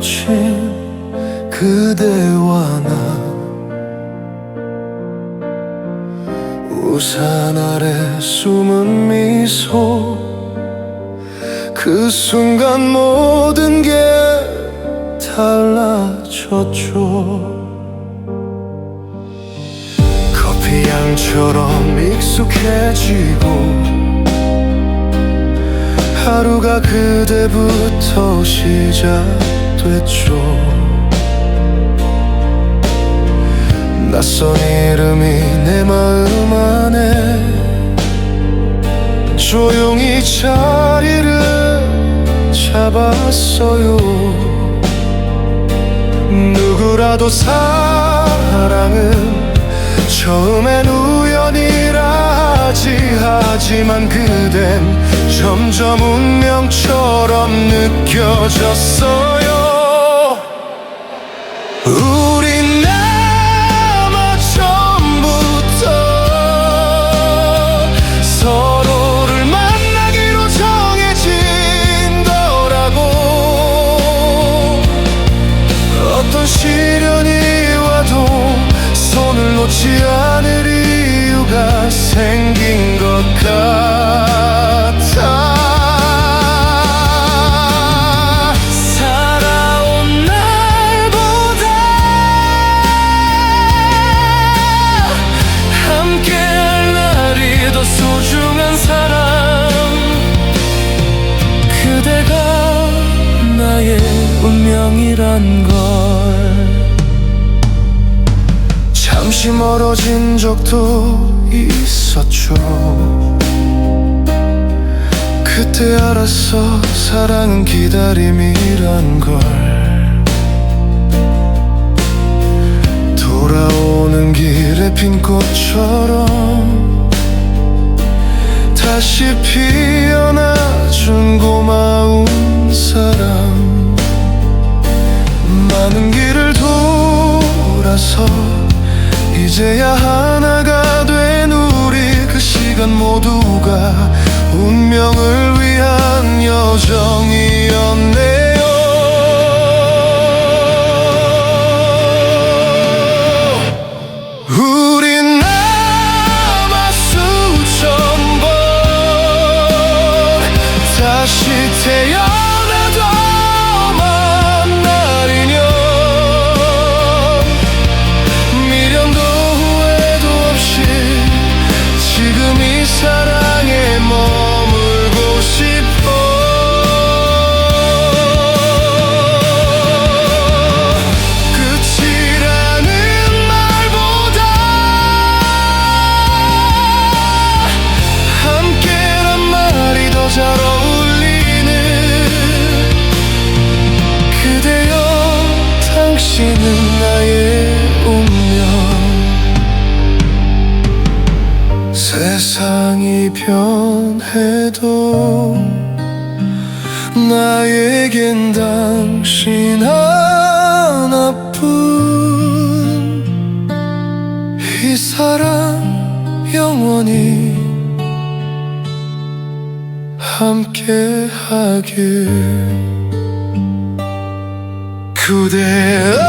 마주친 그대와 나 우산 아래 숨은 미소 그 순간 모든 게 달라졌죠. 커피향처럼 익숙해지고 하루가 그대부터 시작 됐죠. 낯선 이름이 내 마음 안에 조용히 자리를 잡았어요. 누구라도 사랑은 처음엔 우연이 라 하지 하지만 그댄 점점 운명처럼 느껴졌어요 걸. 잠시 멀어진 적도 있었죠. 그때 알았어 사랑은 기다림이란 걸. 돌아오는 길에 핀 꽃처럼 다시 피어나 이제야 하나가 된 우리 그 시간 모두가 운명을 위한 여정이었네 잘 어울리는 그대여 당신은 나의 운명. 세상이 변해도 나에겐 당신 하나뿐. 이 사랑 영원히 함께하길 그대